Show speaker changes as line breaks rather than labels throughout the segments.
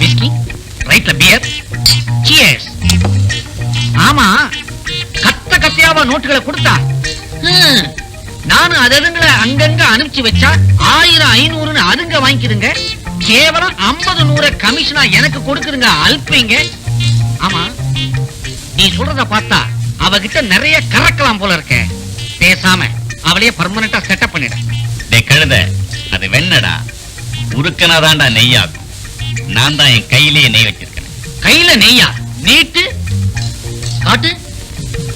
லெஃப்ட்ல விஸ்கி ரைட்ல pier cheers ஆமா கத்த கத்தியாவா நோட்டுகளை கொடுத்தா? நானும் அததுங்களை அங்கங்க அனுப்பிச்சு வச்சா ஆயிரம் ஐநூறுன்னு அதுங்க வாங்கிக்கிதுங்க. கேவலம் ஐம்பது நூறு கமிஷனா எனக்கு கொடுக்குதுங்க அல்பீங்க. ஆமா நீ சொல்றத பார்த்தா அவகிட்ட நிறைய கறக்கலாம் போல இருக்க. பேசாம அவளையே பர்மனண்டா செட்டப் பண்ணிட.
டே கழுத அது வெண்ணடா. உருக்கனாதான்டா நெய்யாகும். நான் தான் என் கையிலேயே நெய் வச்சிருக்கேன்
கையில நெய்யா? நீட்டு காட்டு.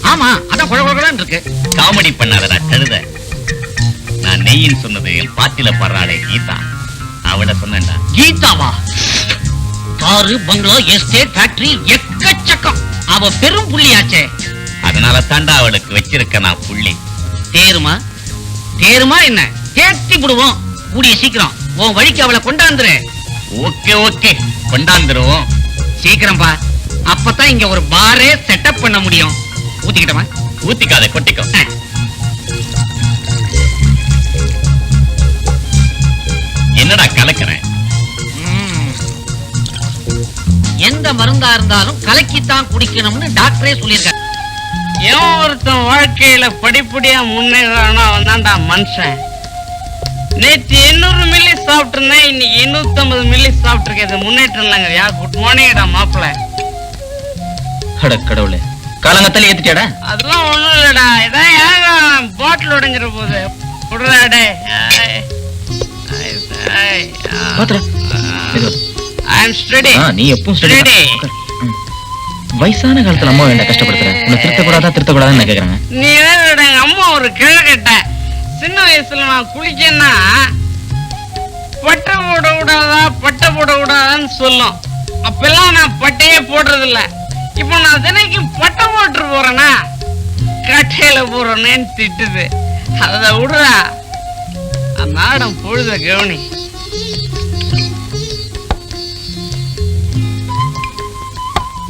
ஆமா அதான் குழ குழன்னு இருக்கு.
காமெடி பண்ணாதடா கழுத. நான் நெய்யின்னு சொன்னது என் பாட்டில படுறாளே கீதா. அவள சொன்னேன்டா.
கீதாவா? காரு பங்களா எஸ்டேட் ஃபேக்டரி எக்கச்சக்கம். அவ பெரும் புள்ளியாச்சே.
அதனால தாண்டா அவளுக்கு வச்சிருக்க நான் புள்ளி.
தேருமா? தேருமா என்ன? தேத்தி விடுவோம் கூடிய சீக்கிரம். உன் வழிக்கு அவளை கொண்டாந்துரு.
Okay okay. கொண்டாந்துருவோம்
சீக்கிரம் பா. அப்பதான் இங்க ஒரு பாரே செட்டப் பண்ண முடியும். ஊத்திக்கிட்டமா
ஊத்திக்காத கொட்டிக்கோ. என்னடா கலக்கிறேன்.
எந்த மருந்தா இருந்தாலும் கலக்கித்தான் குடிக்கணும்னு டாக்டரே சொல்லியிருக்காரு.
எவன் ஒருத்தன் வாழ்க்கையில படிப்படியா முன்னேறானோ அவன் மனுஷன். நேற்று எண்ணூறு மில்லி சாப்பிட்டிருந்தேன் இன்னைக்கு எண்ணூத்தம்பது மில்லி சாப்பிட்டிருக்கேன். இது முன்னேற்றம் இல்லைங்கய்யா குட் மார்னிங்டா மாப்பிள்ள.
அட கடவுளே. காலங்கத்தால ஏத்திட்டாடா
அதெல்லாம் ஒண்ணும் இல்லடா. இதான் ஏங்க பாட்டில் உடைஞ்சிட போகுது விடுறா டே
பாத்துடா. மெதுவா.
ஐ எம் ஸ்டடி
ஆ, நீ எப்பவும் steady தான்.
Steady.
உட்காரு. ம். வயசான காலத்துல அம்மா வேண்டாம் கஷ்டப்படுத்துற? உன்னை திருத்தக்கூடாதா திருத்தக்கூடாதுன்னு நான் கேக்குறாங்க.
நீ அம்மா ஒரு கிழக்கட்ட சின்ன வயசுல நான் குளிச்சேன்னா பட்டை போட கூடாதா பட்டை போட கூடாதான்னு சொல்லும். அப்பெல்லாம் நான் பட்டையே போடுறது இல்ல இப்போ நான் தினைக்கும் பட்டை போட்டு போறேனா? கட்டையில போறேன்னு திட்டுது. அத விடுறா. அந்த நாடம் பொழுத கவனி.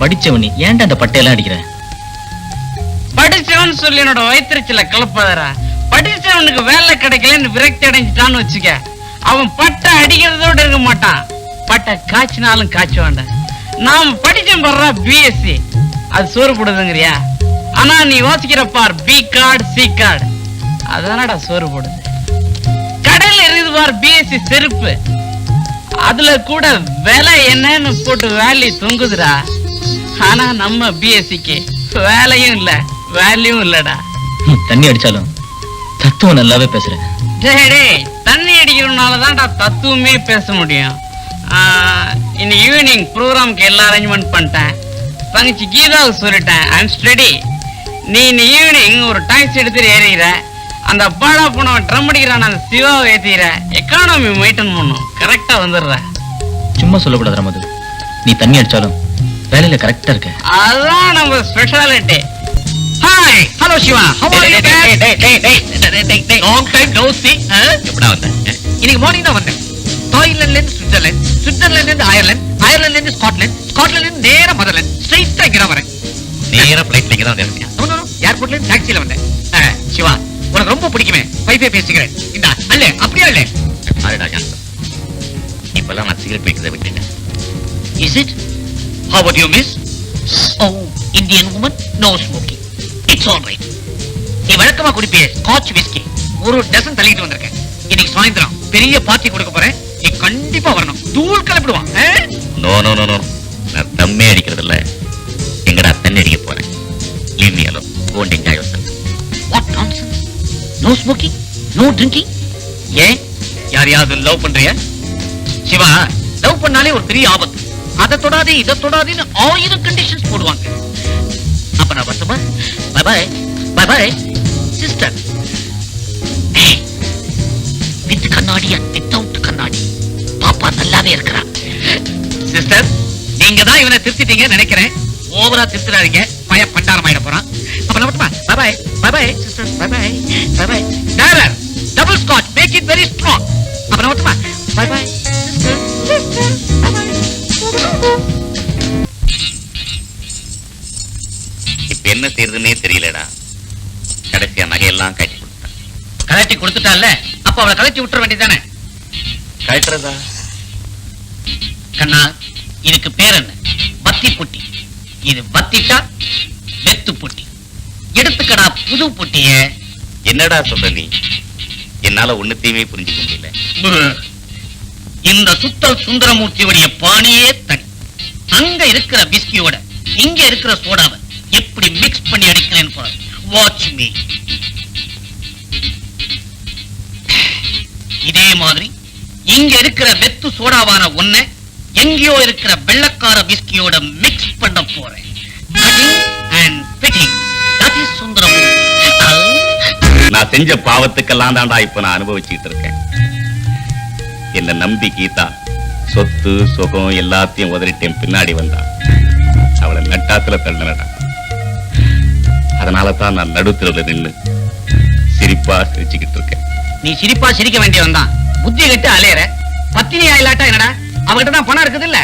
படிச்சவனி ஏன்டா அந்த பட்டையெல்லாம் அடிக்கிற?
படிச்சவன் சொல்லி என்னோட வயிற்றுச்சில கலப்பாதரா படிச்சவனுக்கு வேலை கிடைக்கலன்னு விரக்தி அடைஞ்சிட்டான்னு வச்சுக்க. அவன் பட்டை அடிக்கிறதோட இருக்க மாட்டான். பட்டை காய்ச்சினாலும் காய்ச்ச வேண்டாம். நாம படிச்சோம் பாடுறா பிஎஸ்சி அது சோறு போடுதுங்கிறியா? ஆனா நீ யோசிக்கிற பார் பி கார்டு சி கார்டு அதானடா சோறு போடுது. கடையில இருக்குது பார் பிஎஸ்சி செருப்பு. அதுல கூட விலை என்னன்னு போட்டு வேல்யூ தொங்குதுடா. ஆனா நம்ம பிஎஸ்சிக்கு வேலையும் இல்ல வேல்யூவும் இல்லடா.
நீ தண்ணி அடிச்சாலும் தத்துவம் நல்லாவே பேசுறேன்.
டேய் தண்ணி அடிக்கிறதுனால தான்டா தத்துவமே பேச முடியும். இன்னைக்கு ஈவினிங் ப்ரோக்ராம்க்கு எல்லா அரேஞ்ச்மெண்ட் பண்ணிட்டேன். தங்கச்சி கீதாவுக்கு சொல்லிட்டேன் ஐ எம் ஸ்டடி நீ இன்னைக்கு ஈவினிங் ஒரு டாக்ஸி எடுத்துட்டு ஏறிக்கிற அந்த பாடா போனவன் ட்ரம் அடிக்கிறான் அந்த சிவாவை ஏத்திக்கிற எக்கானமி மெயின்டைன் பண்ணும். கரெக்டா வந்துடுற.
சும்மா சொல்லக்கூடாது மது. நீ தண்ணி அடிச்சாலும் வேலையில கரெக்டா இருக்க.
அதான் நம்ம speciality
hi hello Siva how are you
டேய், டேய், டேய், டேய், டேய், டேய்.
லாங் டைம் நோ சி
எப்படா வந்த?
இன்னைக்கு மார்னிங் தான் வந்தேன். தாய்லாந்துல இருந்து சுவிட்சர்லாந்து சுவிட்சர்லாந்துல இருந்து அயர்லாந்து அயர்லாந்துல இருந்து ஸ்காட்லாந்து ஸ்காட்லாந்துல இருந்து நேரா மதர்லாந்து ஸ்ட்ரைட்டா இங்க தான் வரேன்
நேரா பிளைட்ல இங்க தான் இருக்கேன்
நோ நோ ஏர்போர்ட்ல இருந்து டாக்ஸில வந்தேன். சிவா உனக்கு ரொம்ப பிடிக்குமே. வைஃபை பேசிக்கிறேன். இந்த அல்ல அப்படியே அல்ல.
ஆறுடா ஜான்சன் இப்பெல்லாம் நான் சிகரெட் வைக்கிறத விட்டுட்டேன்.
Is it how would you miss oh Indian woman no smoking right நீ வழக்கமா குடிப்பிய ஸ்காட்ச் விஸ்கி ஒரு டசன் தள்ளிட்டு வந்திருக்கேன். இன்னைக்கு சாயந்தரம் பெரிய பார்ட்டி கொடுக்க போறேன். நீ கண்டிப்பா வரணும். தூள் கிளப்பிடுவான்.
நோ நோ நோ நோ நான் தம்மே அடிக்கிறது இல்ல எங்கடா தண்ணி அடிக்க போறேன்? Leave me alone Gond enjoy yourself
what nonsense no smoking no drinking ஏன் யாரையாவது லவ் பண்றியா? சிவா லவ் பண்ணாலே ஒரு பெரிய ஆபத்து. அதை தொடாதே இதை தொடாதேன்னு ஆயிரம் கண்டிஷன்ஸ் போடுவாங்க. அப்ப நான் வரட்டுமா bye bye bye bye sister with கண்ணாடி அண்ட் வித்தவுட் கண்ணாடி. பாப்பா நல்லாவே இருக்கிறா. சிஸ்டர் நீங்க தான் இவனை திருத்திட்டீங்கன்னு நினைக்கிறேன். ஓவரா திருத்துறாதீங்க பய பண்டாரம் ஆயிட போறான். அப்ப நான் வரட்டுமா bye bye bye bye sister bye bye bye bye driver double scotch make it very strong அப்ப நான் வரட்டுமா bye bye sister sister bye bye
என்ன செய்யறதுன்னே தெரியலடா. கடைசியா நகையெல்லாம் கட்டி கொடுத்தேன்.
கலட்டி கொடுத்துட்டால அப்ப அவளை கலட்டி விட்டுற வேண்டியதானே
கட்டுறதா
கண்ணா இதுக்கு பேர் என்ன? பத்தி புட்டி. இது பத்திட்டா வெத்து புட்டி. எடுத்துக்கடா புது புட்டிய.
என்னடா சொல்ற நீ? என்னால ஒண்ணுத்தையுமே புரிஞ்சுக்க முடியல.
இந்த சுத்தல் சுந்தரமூர்த்தியுடைய பாணியே தனி. அங்க இருக்கிற பிஸ்கியோட இங்க இருக்கிற சோடாவை எப்படி மிக்ஸ் பண்ணி அடிக்கிறேன்னு வாட்ச் மீ இதே மாதிரி இங்க இருக்கிற வெத்து சோடாவான ஒண்ண எங்கேயோ இருக்கிற வெள்ளக்கார பிஸ்கியோட மிக்ஸ் பண்ண போறேன்.
நான் செஞ்ச பாவத்துக்கெல்லாம் தாண்டா இப்ப நான் அனுபவிச்சுட்டு இருக்கேன். என்ன நம்பி கீதா சொத்து சுகம் எல்லாத்தையும் உதறிட்டேன் பின்னாடி வந்தா அவளை நட்டாத்துல தள்ளனடா. அதனால தான் நான் நடுத்தரவுல நின்னு சிரிப்பா சிரிச்சுக்கிட்டு இருக்கேன்.
நீ சிரிப்பா சிரிக்க வேண்டியவன் தான். புத்தி கட்டு அலையற. பத்தினி ஆயிலாட்டா என்னடா? அவகிட்ட தான் பணம் இருக்குது இல்ல?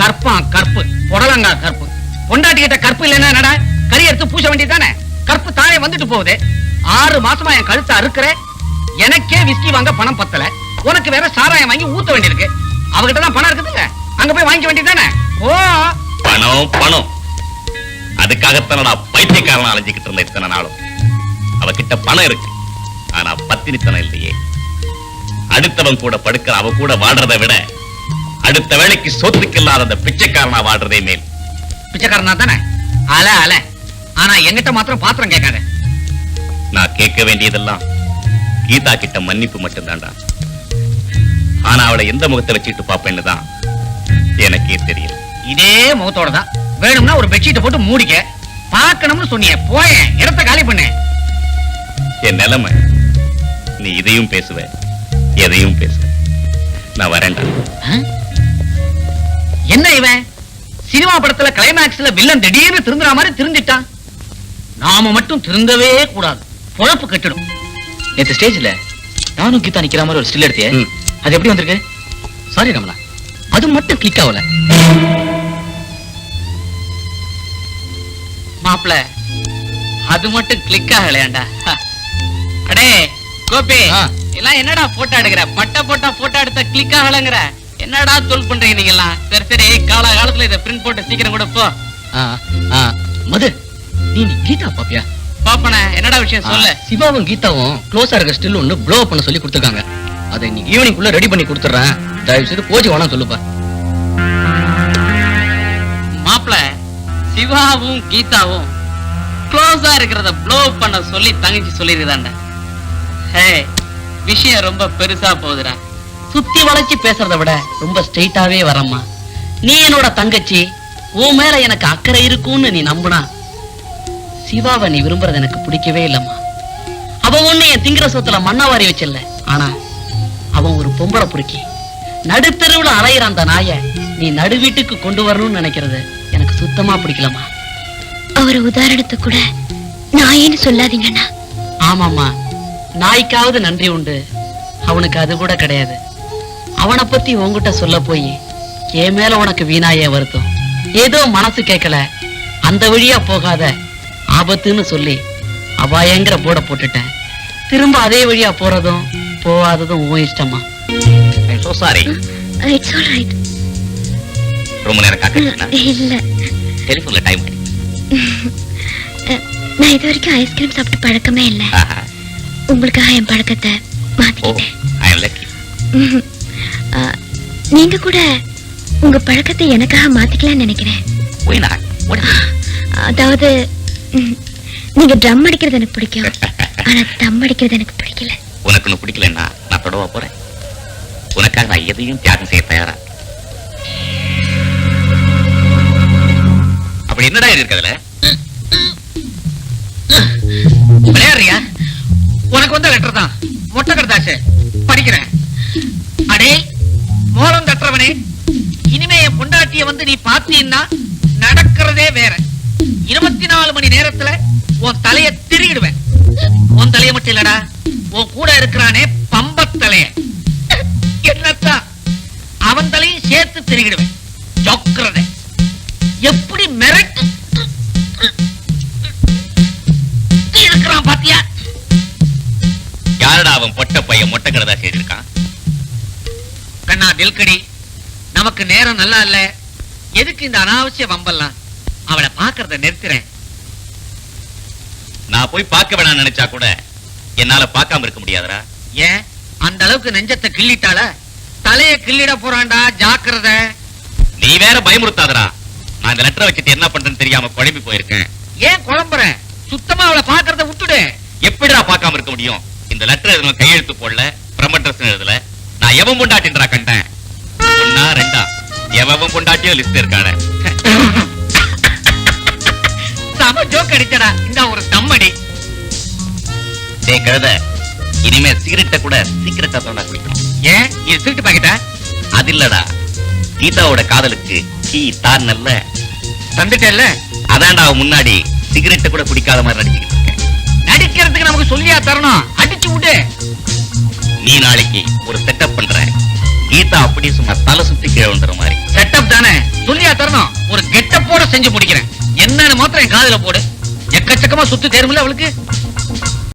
கற்பான் கற்பு. புடலங்கா கற்பு. பொண்டாட்டி கிட்ட கற்பு இல்லைன்னா என்னடா? கறி எடுத்து பூச வேண்டியதானே கற்பு தானே வந்துட்டு போகுது. ஆறு மாசமா என் கழுத்தை அறுக்கிற எனக்கே விஸ்கி வாங்க பணம் பத்தல. உனக்கு வேற சாராயம் வாங்கி ஊத்த வேண்டியிருக்கு. அவகிட்ட தான் பணம் இருக்குது இல்ல அங்க போய் வாங்கிக்க வேண்டியதானே ஓ
பணம் பணம். அதுக்காகத்தான் நான் பைத்தியக்காரனா அலைஞ்சுக்கிட்டு இருந்தேன் இத்தனை நாளும். அவகிட்ட பணம் இருக்கு. ஆனா பத்தினித்தனம் இல்லையே. அடுத்தவன் கூட படுக்கிற அவ கூட வாடுறதை விட அடுத்த வேளைக்கு சொத்துக்கு இல்லாத அந்த பிச்சைக்காரனா வாடுறதே மேல்.
பிச்சைக்காரனா தானே? அல அல. ஆனா எங்கிட்ட மாத்திரம் பாத்திரம் கேட்காத.
நான் கேட்க வேண்டியதெல்லாம் கீதா கிட்ட மன்னிப்பு மட்டும்தான்டா. ஆனா அவளை எந்த முகத்தை வச்சுட்டு பாப்பேன்னு தான் எனக்கே தெரியல
இதே முகத்தோட தான். வேணும்னா ஒரு பெட்ஷீட்டை போட்டு மூடிக்க. பார்க்கணும்னு சொன்னியே. போயேன் இடத்த காலி பண்ணு.
என் நிலைமை. நீ இதையும் பேசுவ. எதையும் பேசுவ. நான் வரேன்டா.
என்ன இவன்? சினிமா படத்துல கிளைமேக்ஸ்ல வில்லன் திடீர்னு திருந்துற மாதிரி திருந்திட்டான். நாம மட்டும் திருந்தவே கூடாது. பொழப்பு கெட்டுடும்.
நேத்து ஸ்டேஜ்ல நானும் கீதா நிக்கிற மாதிரி ஒரு ஸ்டில் எடுத்தியே. அது எப்படி வந்திருக்கு?
சாரி ரமலா. அது மட்டும் கிளிக் ஆகல.
மாப்ள அது மட்டும் கிளிக் ஆகலையாண்டா. அடே கோபி. எல்லாம் என்னடா போட்டோ எடுக்கிற? பட்ட போட்டா போட்டோ எடுத்த கிளிக் ஆகலங்கிற. என்னடா தொல் பண்றீங்க நீங்க எல்லாம் சரி சரி கால காலத்துல இதை பிரிண்ட் போட்டு சீக்கிரம் கூட போ.
மது நீ நீ கீதா பாப்பியா?
பாப்பன என்னடா விஷயம் சொல்லு.
சிவாவும் கீதாவும் க்ளோஸா இருக்க ஸ்டில் ஒண்ணு ப்ளோ பண்ண சொல்லி கொடுத்துருக்காங்க. அதை இன்னைக்கு ஈவினிங் குள்ள ரெடி பண்ணி கொடுத்துறேன் தயவு செய்து போச்சு வேணாம் சொல்லுப்பா.
சிவாவும் கீதாவும் க்ளோஸா இருக்கிறத ப்ளோ பண்ண சொல்லி தங்கச்சி சொல்லிருக்காண்ட ஹே விஷயம் ரொம்ப பெருசா போகுதுடா.
சுத்தி வளைச்சு பேசுறத விட ரொம்ப ஸ்ட்ரெயிட்டாவே வரம்மா. நீ என்னோட தங்கச்சி உன் மேல எனக்கு அக்கறை இருக்கும்னு நீ நம்புனா சிவாவை நீ விரும்புறது எனக்கு பிடிக்கவே இல்லம்மா. அவன் ஒண்ணு என் திங்கிற சொத்துல மண்ணாவாரி வச்சில்ல. ஆனா அவன் ஒரு பொம்பளை பொறுக்கி நடுத்தெருவுல அலையிற அந்த நாய நீ நடு வீட்டுக்கு கொண்டு வரணும்னு நினைக்கிறது எனக்கு சுத்தமா பிடிக்கலம்மா.
அவர் உதாரணத்தை கூட நாயேன்னு சொல்லாதீங்கண்ணா.
ஆமாம்மா. நாய்க்காவது நன்றி உண்டு. அவனுக்கு அது கூட கிடையாது. அவனை பத்தி உன்கிட்ட சொல்ல போய் என் மேல உனக்கு வீணாயே வருத்தம். ஏதோ மனசு கேட்கல அந்த வழியா போகாத. ஆபத்துன்னு சொல்லி அபாயங்கிற போட போட்டுட்டேன். திரும்ப அதே வழியா போறதும் போகாததும் உன் இஷ்டமா
so sorry
it's all right
ரொம்ப நேரம் காக்க
இல்ல.
டெலிஃபோன்ல டைம்
நான் இது வரைக்கும் ஐஸ்கிரீம் சாப்பிட்டு பழக்கமே இல்ல. உங்களுக்காக என் பழக்கத்தை மாத்திக்கிட்டேன். நீங்க கூட உங்க பழக்கத்தை எனக்காக மாத்திக்கலாம்னு நினைக்கிறேன். அதாவது நீங்க ட்ரம் அடிக்கிறது எனக்கு பிடிக்கும். ஆனா தம் அடிக்கிறது எனக்கு பிடிக்கல.
உனக்கு பிடிக்கலன்னா நான் தொடவா போறேன். உனக்காக நான் எதையும் தியாகம் செய்ய தயாரா? அப்படி என்னடா இருக்கிறதுல
விளையாடுறியா? உனக்கு வந்த லெட்டர் தான். மொட்டை கடுதாச்சு. படிக்கிறேன். அடே மோளம் தட்டுறவனே. இனிமே என் பொண்டாட்டிய வந்து நீ பாத்தீன்னா நடக்கிறதே வேற. இருபத்தி நாலு மணி நேரத்துல உன் தலைய திருகிடுவேன் உன் தலைய மட்டும் இல்லடா. உன் கூட இருக்கிறானே பம்பத் தலைய. என்னத்தான் அவன் தலையும் சேர்த்து திருகிடுவேன் ஜொக்கிறத. நல்லா இல்ல. எதுக்கு இந்த அனாவசிய வம்பெல்லாம்? அவளை பாக்குறத நிறுத்துறேன்.
நான் போய் பார்க்க வேணாம்னு நினைச்சா கூட என்னால பார்க்காம இருக்க முடியாதுடா.
ஏன்? அந்த அளவுக்கு நெஞ்சத்தை கிள்ளிட்டாள? தலைய கிள்ளிட போறான்டா ஜாக்கிரதை.
நீ வேற பயமுறுத்தாதடா. நான் இந்த லெட்டரை வச்சுட்டு என்ன பண்றேன்னு தெரியாம குழம்பி போயிருக்கேன்.
ஏன் குழம்புற? சுத்தமா அவளை பாக்குறத விட்டுடு.
எப்படிடா பார்க்காம இருக்க முடியும்? இந்த லெட்டர் எதுவும் கையெழுத்து போடல பிரமட்ரஸ் எழுதல. நான் எவன் பொண்டாட்டின்றா கண்டேன்? எவன் பொண்டாட்டியோ லிஸ்ட் இருக்கானே.
சம ஜோக் அடிச்சடா. இந்த ஒரு தம்மடி.
கழுத இனிமே சிகரெட்டை கூட சீக்கிரட்டா தான் குடிக்கணும்
ஏன்? இது திருட்டு பாக்கிட்ட
அது இல்லடா. கீதாவோட காதலுக்கு கீ தான் நல்ல
தந்துட்டேல்ல?
அதான்டா முன்னாடி சிகரெட்டை கூட குடிக்காத மாதிரி நடிச்சுக்கிட்டு இருக்கேன்.
நடிக்கிறதுக்கு நமக்கு சொல்லியா தரணும். அடிச்சு விடு.
நீ நாளைக்கு ஒரு செட்டப் பண்ற கீதா அப்படி சும்மா தலை சுத்தி கீழே வந்துற மாதிரி.
சொல்லியா தரணும். ஒரு கெட்டப்போட செஞ்சு முடிக்கிறேன். என்னன்னு மாத்திரம் என் காதுல போடு. எக்கச்சக்கமா சுத்து தேருமில்ல அவளுக்கு.